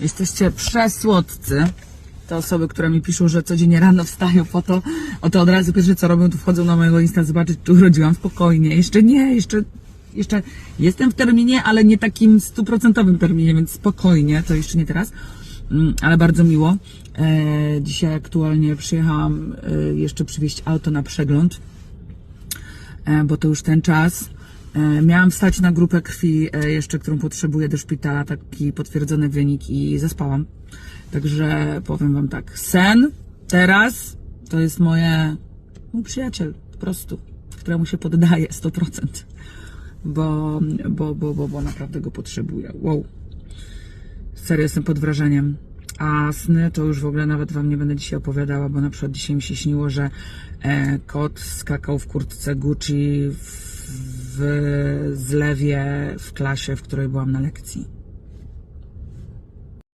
Jesteście przesłodcy. Te osoby, które mi piszą, że codziennie rano wstają po to, o to od razu pierwsze co robią, to wchodzą na mojego Insta zobaczyć, czy urodziłam spokojnie. Jeszcze nie, jeszcze, jeszcze jestem w terminie, ale nie takim stuprocentowym terminie, więc spokojnie, to jeszcze nie teraz. Mm, Ale bardzo miło. E, dzisiaj aktualnie przyjechałam e, jeszcze przywieźć auto na przegląd e, bo to już ten czas. E, Miałam wstać na grupę krwi e, jeszcze, którą potrzebuję do szpitala, taki potwierdzony wynik i zaspałam. Także powiem Wam tak, sen teraz to jest moje, mój przyjaciel po prostu, któremu się poddaję 100%, bo, bo, bo, bo, bo naprawdę go potrzebuję. Wow. Serio jestem pod wrażeniem. A sny to już w ogóle nawet Wam nie będę dzisiaj opowiadała, bo na przykład dzisiaj mi się śniło, że e, kot skakał w kurtce Gucci w, w zlewie w klasie, w której byłam na lekcji.